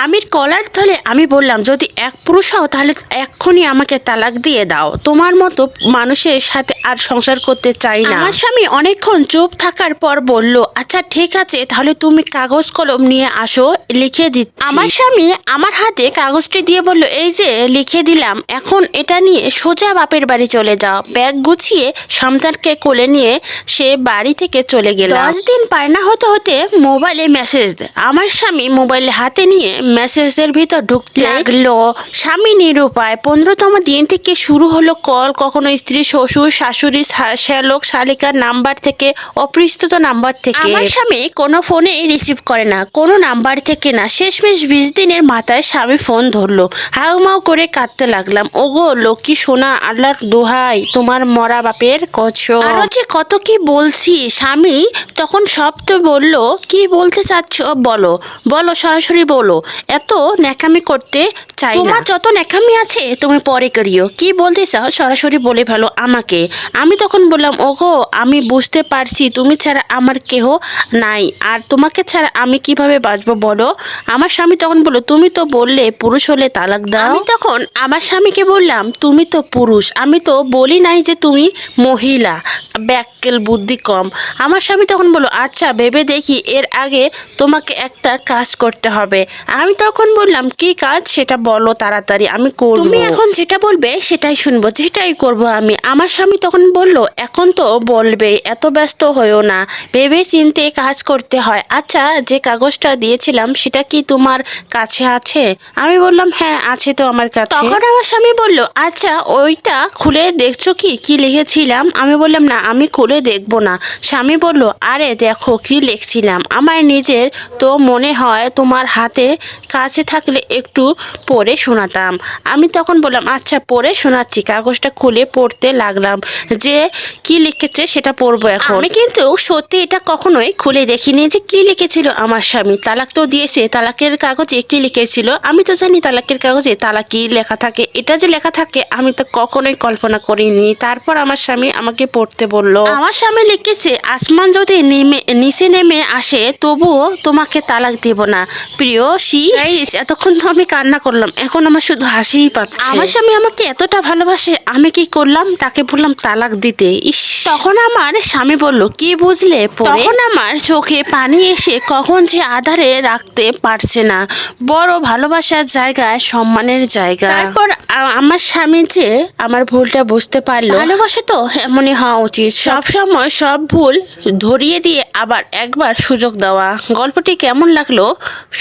স্বামীর কলার ধরে আমি বললাম যদি এক পুরুষ হও তাহলে এক্ষুনি আমাকে তালাক দিয়ে দাও। তোমার মতো মানুষের সাথে আর সংসার করতে চাই না। আমার স্বামী অনেকক্ষণ চুপ থাকার পর বলল আচ্ছা ঠিক আছে তাহলে তুমি কাগজ কলম নিয়ে আসো লিখে দিচ্ছি। আমার স্বামী আমার হাতে কাগজটি দিয়ে বলল এই যে লিখে দিলাম। এখন এটা নিয়ে সোজা বাপের বাড়ি চলে যাও। ব্যাগ গুছিয়ে সন্তানকে কোলে নিয়ে সে বাড়ি থেকে চলে গেল দশ দিন পার না হতে হতে মোবাইলে মেসেজ আমার স্বামী মোবাইল হাতে নিয়ে মেসেজের ভিতর ঢুকতে লাগল। স্বামী নিরুপায় পনেরোতম দিন থেকে শুরু হলো কল কখনো স্ত্রী শ্বশুর শাশুড়ি শ্যালক শালিকার নাম্বার থেকে অপরিচিত নাম্বার থেকে। আমার স্বামী কোনো ফোনে রিসিভ করে না কোনো নাম্বার থেকে না। শেষমেশ বিশ দিনের মাথায় স্বামী ফোন ধরলো। হাউমাউ করে কাঁদতে লাগলাম। ওগো লক্ষ্মী সোনা আল্লাহর দোহাই তোমার মরা বাপের কচ্ছপ। আরও যে কত কি বলছি স্বামী তখন সব তো বলল কি বলতে চাচ্ছ? বলো বলো সরাসরি বলো। এত ন্যাকামি করতে চাই তোমার যত ন্যাকামি আছে তুমি পরে করিও। কি বলতে চাও? সরাসরি বলে ফেলো আমাকে। আমি তখন বললাম ওগো আমি বুঝতে পারছি তুমি ছাড়া আমার কেহ নাই। আর তোমাকে ছাড়া আমি কীভাবে বাঁচবো বলো? আমার স্বামী তখন বলল তুমি তো বললে পুরুষ হলে তালাক দাও। আমি তখন আমার স্বামীকে বললাম তুমি তো পুরুষ। আমি তো বলি নাই যে তুমি মহিলা। ব্যাককেল বুদ্ধি কম। আমার স্বামী তখন বলল আচ্ছা ভেবে দেখি এর আগে তোমাকে একটা কাজ করতে হবে। আমি তখন বললাম কি কাজ? সেটা বলো তাড়াতাড়ি আমি করব। তুমি এখন যেটা বলবে সেটাই শুনব যেটাই করব আমি। আমার স্বামী তখন বলল এখন তো বলবে এত ব্যস্ত হয়েও না ভেবে চিনতে কাজ করতে হয়। আচ্ছা যে কাগজটা দিয়েছিলাম সেটা কি তোমার কাছে আছে? আমি বললাম হ্যাঁ আছে তো আমার কাছে। তখন আমার স্বামী বলল আচ্ছা ওইটা খুলে দেখছ কি? কি লিখেছিলাম? আমি বললাম না আমি খুলে দেখব না। স্বামী বলল আরে দেখো কি লিখছিলাম। আমার নিজের তো মনে হয় তোমার হাতে কাছে থাকলে একটু পড়ে শোনাতাম। আমি তখন বললাম আচ্ছা পড়ে শোনাচ্ছি। কাগজটা খুলে পড়তে লাগলাম। যে কি লিখেছে সেটা পড়ব এখন। আমি কিন্তু সত্যি এটা কখনোই খুলে দেখিনি যে কি লিখেছিল আমার স্বামী। তালাক তো দিয়েছে তালাকের কাগজে কি লিখেছিল? আমি তো জানি তালাকের কাগজে তালাক কি লেখা থাকে। এটা যে লেখা থাকে আমি তো কখনোই কল্পনা করিনি। তারপর আমার স্বামী আমাকে পড়তে বলল। আমার স্বামী লিখেছে আসমান যদি নেমে নিচে নেমে আসে তবুও তোমাকে তালাক দেব না। প্রিয় সি এতক্ষণ তো আমি কান্না করলাম। এখন আমার শুধু হাসিই পাচ্ছে। আমার স্বামী আমাকে এতটা ভালোবাসে আমি কি করলাম? তাকে বললাম তালাক দিতে। ইস। তখন আমার স্বামী বলল কি বুঝলে তখন আমার চোখে পানি এসে কখন যে আধারে রাখতে পারছে না। বড় ভালোবাসার জায়গায় সম্মানের জায়গা। তারপর আমার স্বামী যে আমার ভুলটা বুঝতে পারল ভালোবাসে তো এমনই হওয়া উচিত। সব সময় সব ভুল ধরিয়ে দিয়ে আবার একবার সুযোগ দেওয়া। গল্পটি কেমন লাগল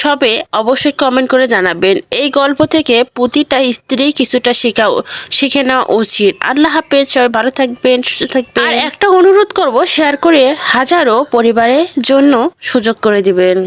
সবে অবশ্যই কমেন্ট করে জানাবেন। এই গল্প থেকে প্রতিটা স্ত্রী কিছুটা শেখা শিখে নেওয়া উচিত। আল্লাহ হাফেজ, সবাই ভালো থাকবেন, সুস্থ থাকবেন। আর একটা অনুরোধ করব শেয়ার করে হাজারো পরিবারের জন্য সুযোগ করে দিবেন।